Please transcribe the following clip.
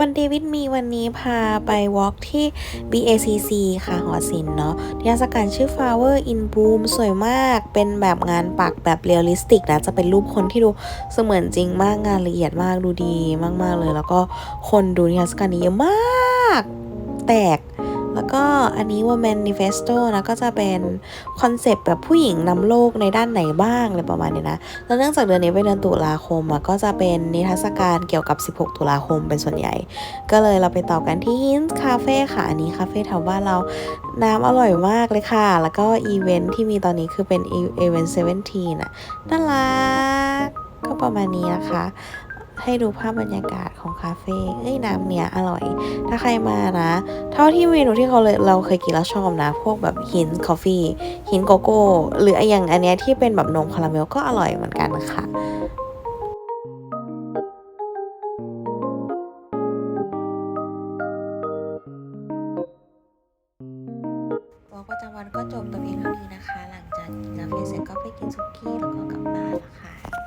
วันเดวิดมีวันนี้พาไปวอล์กที่ BACC ค่ะ หอศิลป์เนาะนิทรรศการชื่อ Flower in Bloom สวยมาก เป็นแบบงานปักแบบเรียลลิสติกนะ จะเป็นรูปคนที่ดูเสมือนจริงมาก งานละเอียดมาก ดูดีมาก ๆ เลย แล้วก็คนดูนิทรรศการนี้เยอะมาก แตก แล้วก็อันนี้ว่า manifesto นะก็จะเป็นคอนเซปต์แบบผู้หญิงนำโลกในด้านไหนบ้างอะไรประมาณนี้นะ แล้วเนื่องจากเดือนนี้เป็นเดือนตุลาคมอะก็จะเป็นนิทรรศการเกี่ยวกับ 16 ตุลาคมเป็นส่วนใหญ่ ก็เลยเราไปต่อกันที่ Hints Cafe ค่ะ อันนี้คาเฟ่แถวบ้านเราน้ำอร่อยมากเลยค่ะ แล้วก็อีเวนท์ที่มีตอนนี้คือเป็นอีเวนต์17อะน่ารักก็ประมาณนี้นะคะ ให้ดูภาพบรรยากาศของคาเฟ่เอ้ยน้ำเนี้ยอร่อย ถ้าใครมานะ เท่าที่เมนูที่เขาเลยเราเคยกินแล้วชอบนะ พวกแบบหินคอฟฟี่หินโกโก้ หรืออย่างอันเนี้ยที่เป็นแบบนมคาราเมลก็อร่อยเหมือนกันค่ะวอล์กประจำวันก็จบแต่เพียงเท่านี้นะคะ หลังจากกินกาแฟเสร็จก็ไปกินซุกี้แล้วก็กลับบ้านล้วค่ะ